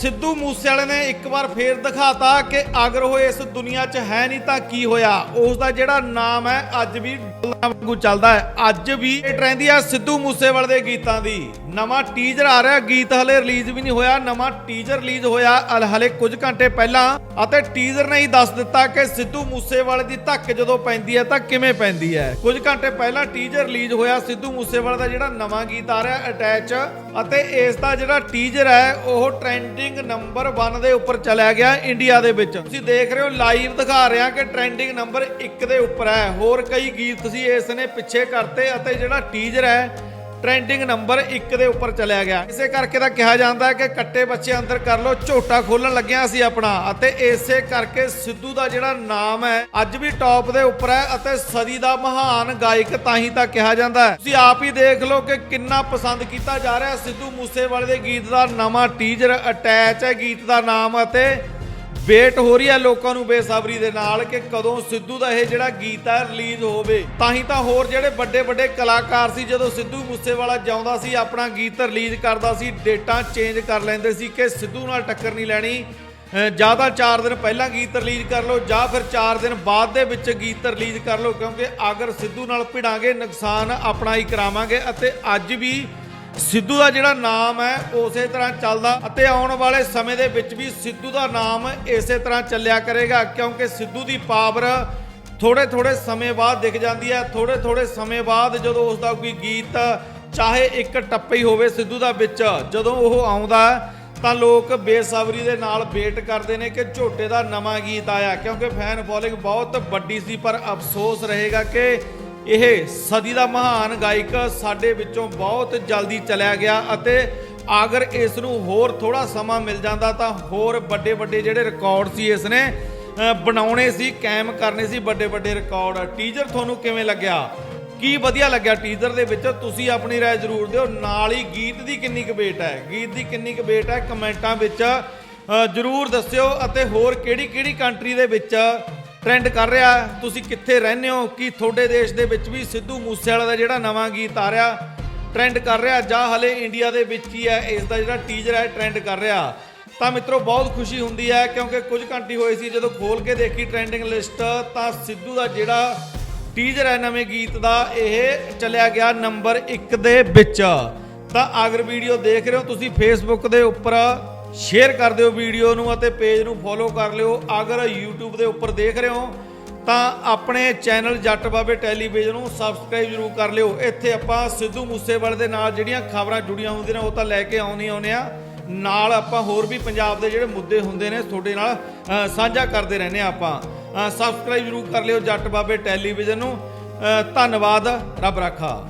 ਸਿੱਧੂ ਮੂਸੇਵਾਲੇ ਨੇ ਇੱਕ ਵਾਰ ਫੇਰ ਦਿਖਾਤਾ ਕਿ ਅਗਰ ਉਹ ਇਸ ਦੁਨੀਆ 'ਚ ਹੈ ਨਹੀਂ ਤਾਂ ਕੀ ਹੋਇਆ? ਉਸ ਦਾ ਜਿਹੜਾ ਨਾਮ ਹੈ ਅੱਜ ਵੀ ਡੋਲਾਂ ਵਾਂਗੂ ਚੱਲਦਾ ਹੈ। ਅੱਜ ਵੀ ਇਹ ਟ੍ਰੈਂਦੀ ਆ ਸਿੱਧੂ ਮੂਸੇਵਾਲੇ ਦੇ ਗੀਤਾਂ ਦੀ। ਨਵਾਂ ਟੀਜ਼ਰ ਆ ਰਿਹਾ। ਗੀਤ ਹਲੇ ਰਿਲੀਜ਼ ਵੀ ਨਹੀਂ ਹੋਇਆ। ਨਵਾਂ ਟੀਜ਼ਰ ਰਿਲੀਜ਼ ਹੋਇਆ ਹਲੇ ਕੁਝ ਘੰਟੇ ਪਹਿਲਾਂ ਅਤੇ ਟੀਜ਼ਰ ਨੇ ਹੀ ਦੱਸ ਦਿੱਤਾ ਕਿ ਸਿੱਧੂ ਮੂਸੇਵਾਲੇ ਦੀ ਧੱਕ ਜਦੋਂ ਪੈਂਦੀ ਹੈ ਤਾਂ ਕਿਵੇਂ ਪੈਂਦੀ ਹੈ। ਕੁਝ ਘੰਟੇ ਪਹਿਲਾਂ ਟੀਜ਼ਰ ਰਿਲੀਜ਼ ਹੋਇਆ। ਸਿੱਧੂ ਮੂਸੇਵਾਲੇ ਦਾ ਜਿਹੜਾ ਨਵਾਂ ਗੀਤ ਆ ਰਿਹਾ ਅਟੈਚ ਅਤੇ ਇਸ ਦਾ ਜਿਹੜਾ ਟੀਜ਼ਰ ਹੈ, ਉਹ ਟ੍ਰੈਂਡਿੰਗ ਨੰਬਰ 1 ਦੇ ਉੱਪਰ ਚਲਿਆ ਗਿਆ ਇੰਡੀਆ ਦੇ ਵਿੱਚ। ਤੁਸੀਂ ਦੇਖ ਰਹੇ ਹੋ ਲਾਈਵ ਦਿਖਾ ਰਿਹਾ ਕਿ ਟ੍ਰੈਂਡਿੰਗ ਨੰਬਰ 1 ਦੇ ਉੱਪਰ ਹੈ। ਹੋਰ ਕਈ ਗੀਤ ਤੁਸੀਂ ਇਸ ਨੇ ਪਿੱਛੇ ਕਰਤੇ ਅਤੇ ਜਿਹੜਾ ਟੀਜ਼ਰ ਹੈ ਟ੍ਰੈਂਡਿੰਗ ਨੰਬਰ 1 ਦੇ ਉੱਪਰ ਚਲਿਆ ਗਿਆ। ਇਸੇ ਕਰਕੇ ਤਾਂ ਕਿਹਾ ਜਾਂਦਾ ਹੈ ਕਿ ਕੱਟੇ ਬੱਚੇ ਅੰਦਰ ਕਰ ਲੋ ਝੋਟਾ ਖੋਲਣ ਲੱਗਿਆ ਸੀ ਆਪਣਾ। ਅਤੇ ਇਸੇ ਕਰਕੇ ਸਿੱਧੂ ਦਾ ਜਿਹੜਾ ਨਾਮ ਹੈ, ਅੱਜ ਵੀ ਟੌਪ ਦੇ ਉੱਪਰ ਹੈ ਅਤੇ ਸਦੀ ਦਾ ਮਹਾਨ ਗਾਇਕ ਤਾਂ ਹੀ ਤਾਂ ਕਿਹਾ ਜਾਂਦਾ ਹੈ। ਤੁਸੀਂ ਆਪ ਹੀ ਦੇਖ ਲਓ ਕਿ ਕਿੰਨਾ ਪਸੰਦ ਕੀਤਾ ਜਾ ਰਿਹਾ ਸਿੱਧੂ ਮੂਸੇਵਾਲੇ ਦੇ ਗੀਤ ਦਾ। ਨਵਾਂ ਟੀਜ਼ਰ ਅਟੈਚ ਹੈ ਗੀਤ ਦਾ ਨਾਮ ਅਤੇ ਵੇਟ ਹੋ ਰਹੀ ਹੈ ਲੋਕਾਂ ਨੂੰ ਬੇਸਬਰੀ ਦੇ ਨਾਲ ਕਿ ਕਦੋਂ ਸਿੱਧੂ ਦਾ ਇਹ ਜਿਹੜਾ ਗੀਤ ਹੈ ਰਿਲੀਜ਼ ਹੋਵੇ। ਤਾਂ ਹੀ ਤਾਂ ਹੋਰ ਜਿਹੜੇ ਵੱਡੇ ਵੱਡੇ ਕਲਾਕਾਰ ਸੀ, ਜਦੋਂ ਸਿੱਧੂ ਮੂਸੇਵਾਲਾ ਜਾਉਂਦਾ ਸੀ, ਆਪਣਾ ਗੀਤ ਰਿਲੀਜ਼ ਕਰਦਾ ਸੀ, ਡੇਟਾਂ ਚੇਂਜ ਕਰ ਲੈਂਦੇ ਸੀ ਕਿ ਸਿੱਧੂ ਨਾਲ ਟੱਕਰ ਨਹੀਂ ਲੈਣੀ। ਜਾਂ ਤਾਂ 4 ਦਿਨ ਪਹਿਲਾਂ ਗੀਤ ਰਿਲੀਜ਼ ਕਰ ਲਓ, ਜਾਂ ਫਿਰ 4 ਦਿਨ ਬਾਅਦ ਦੇ ਵਿੱਚ ਗੀਤ ਰਿਲੀਜ਼ ਕਰ ਲਓ, ਕਿਉਂਕਿ ਅਗਰ ਸਿੱਧੂ ਨਾਲ ਭਿੜਾਂਗੇ, ਨੁਕਸਾਨ ਆਪਣਾ ਹੀ ਕਰਾਵਾਂਗੇ ਅਤੇ ਅੱਜ ਵੀ ਸਿੱਧੂ ਦਾ ਜਿਹੜਾ ਨਾਮ ਹੈ, ਉਸੇ ਤਰ੍ਹਾਂ ਚੱਲਦਾ ਅਤੇ ਆਉਣ ਵਾਲੇ ਸਮੇਂ ਦੇ ਵਿੱਚ ਵੀ ਸਿੱਧੂ ਦਾ ਨਾਮ ਇਸੇ ਤਰ੍ਹਾਂ ਚੱਲਿਆ ਕਰੇਗਾ ਕਿਉਂਕਿ ਸਿੱਧੂ ਦੀ ਪਾਵਰ ਥੋੜੇ ਥੋੜੇ ਸਮੇਂ ਬਾਅਦ ਦਿਖ ਜਾਂਦੀ ਹੈ। ਥੋੜੇ ਥੋੜੇ ਸਮੇਂ ਬਾਅਦ ਜਦੋਂ ਉਸ ਦਾ ਕੋਈ ਗੀਤ, ਚਾਹੇ ਇੱਕ ਟੱਪੇ ਹੀ ਹੋਵੇ ਸਿੱਧੂ ਦਾ ਵਿੱਚ, ਜਦੋਂ ਉਹ ਆਉਂਦਾ ਤਾਂ ਲੋਕ ਬੇਸਬਰੀ ਦੇ ਨਾਲ ਵੇਟ ਕਰਦੇ ਨੇ ਕਿ ਝੋਟੇ ਦਾ ਨਵਾਂ ਗੀਤ ਆਇਆ। ਕਿਉਂਕਿ ਫੈਨ ਫੋਲੋਇੰਗ ਬਹੁਤ ਵੱਡੀ ਸੀ, ਪਰ ਅਫਸੋਸ ਰਹੇਗਾ ਕਿ ਇਹ ਸਦੀ ਦਾ ਮਹਾਨ ਗਾਇਕ ਸਾਡੇ ਵਿੱਚੋਂ ਬਹੁਤ ਜਲਦੀ ਚਲਿਆ ਗਿਆ ਅਤੇ ਅਗਰ ਇਸ ਨੂੰ ਹੋਰ ਥੋੜਾ ਸਮਾਂ ਮਿਲ ਜਾਂਦਾ ਤਾਂ ਹੋਰ ਵੱਡੇ ਵੱਡੇ ਜਿਹੜੇ ਰਿਕਾਰਡ ਸੀ ਇਸ ਨੇ ਅ, ਬਣਾਉਣੇ ਸੀ ਕਾਇਮ ਕਰਨੇ ਸੀ ਵੱਡੇ ਵੱਡੇ ਰਿਕਾਰਡ ਟੀਜ਼ਰ ਤੁਹਾਨੂੰ ਕਿਵੇਂ ਲੱਗਿਆ ਕੀ ਵਧੀਆ ਲੱਗਿਆ ਟੀਜ਼ਰ ਦੇ ਵਿੱਚ ਤੁਸੀਂ ਆਪਣੀ رائے ਜ਼ਰੂਰ ਦਿਓ ਨਾਲ ਹੀ ਗੀਤ ਦੀ ਕਿੰਨੀ ਕੁ ਵੇਟ ਹੈ ਗੀਤ ਦੀ ਕਿੰਨੀ ਕੁ ਵੇਟ ਹੈ ਕਮੈਂਟਾਂ ਵਿੱਚ ਅ, ਜ਼ਰੂਰ ਦੱਸਿਓ ਅਤੇ ਹੋਰ ਕਿਹੜੀ ਕਿਹੜੀ ਕੰਟਰੀ ਦੇ ਵਿੱਚ ਟ੍ਰੈਂਡ ਕਰ ਰਿਹਾ। ਤੁਸੀਂ ਕਿੱਥੇ ਰਹਿੰਦੇ ਹੋ? ਕੀ ਤੁਹਾਡੇ ਦੇਸ਼ ਦੇ ਵਿੱਚ ਵੀ ਸਿੱਧੂ ਮੂਸੇਵਾਲਾ ਦਾ ਜਿਹੜਾ ਨਵਾਂ ਗੀਤ ਆ ਰਿਹਾ ਟ੍ਰੈਂਡ ਕਰ ਰਿਹਾ? ਜਾਂ ਹਲੇ ਇੰਡੀਆ ਦੇ ਵਿੱਚ ਹੀ ਹੈ? ਇਸ ਦਾ ਜਿਹੜਾ ਟੀਜ਼ਰ ਹੈ ਟ੍ਰੈਂਡ ਕਰ ਰਿਹਾ। ਤਾਂ ਮਿੱਤਰੋ, ਬਹੁਤ ਖੁਸ਼ੀ ਹੁੰਦੀ ਹੈ, ਕਿਉਂਕਿ ਕੁਝ ਘੰਟੀ ਹੋਏ ਸੀ, ਜਦੋਂ ਖੋਲ ਕੇ ਦੇਖੀ ਟ੍ਰੈਂਡਿੰਗ ਲਿਸਟ ਤਾਂ ਸਿੱਧੂ ਦਾ ਜਿਹੜਾ ਟੀਜ਼ਰ ਹੈ ਨਵੇਂ ਗੀਤ ਦਾ, ਇਹ ਚੱਲਿਆ ਗਿਆ ਨੰਬਰ 1 ਦੇ ਵਿੱਚ। ਤਾਂ ਅਗਰ ਵੀਡੀਓ ਦੇਖ ਰਹੇ ਹੋ ਤੁਸੀਂ ਫੇਸਬੁੱਕ ਦੇ ਉੱਪਰ ਸ਼ੇਅਰ ਕਰ ਦਿਓ ਵੀਡੀਓ ਨੂੰ ਅਤੇ ਪੇਜ ਨੂੰ ਫੋਲੋ ਕਰ ਲਿਓ। ਅਗਰ YouTube ਦੇ ਉੱਪਰ ਦੇਖ ਰਹੇ ਹੋ, ਤਾਂ ਆਪਣੇ ਚੈਨਲ ਜੱਟ ਬਾਬੇ ਟੈਲੀਵਿਜ਼ਨ ਨੂੰ ਸਬਸਕ੍ਰਾਈਬ ਜ਼ਰੂਰ ਕਰ ਲਿਓ। ਇੱਥੇ ਆਪਾਂ ਸਿੱਧੂ ਮੂਸੇਵਾਲੇ ਦੇ ਨਾਲ ਜਿਹੜੀਆਂ ਖਬਰਾਂ ਜੁੜੀਆਂ ਹੁੰਦੀਆਂ ਨੇ, ਉਹ ਤਾਂ ਲੈ ਕੇ ਆਉਣੀ ਆਉਨੇ ਆ ਨਾਲ ਆਪਾਂ ਹੋਰ ਵੀ ਪੰਜਾਬ ਦੇ ਜਿਹੜੇ ਮੁੱਦੇ ਹੁੰਦੇ ਨੇ, ਤੁਹਾਡੇ ਨਾਲ ਸਾਂਝਾ ਕਰਦੇ ਰਹਿੰਦੇ ਆ ਆਪਾਂ। ਸਬਸਕ੍ਰਾਈਬ ਜ਼ਰੂਰ ਕਰ ਲਿਓ ਜੱਟ ਬਾਬੇ ਟੈਲੀਵਿਜ਼ਨ ਨੂੰ। ਧੰਨਵਾਦ, ਰੱਬ ਰਾਖਾ।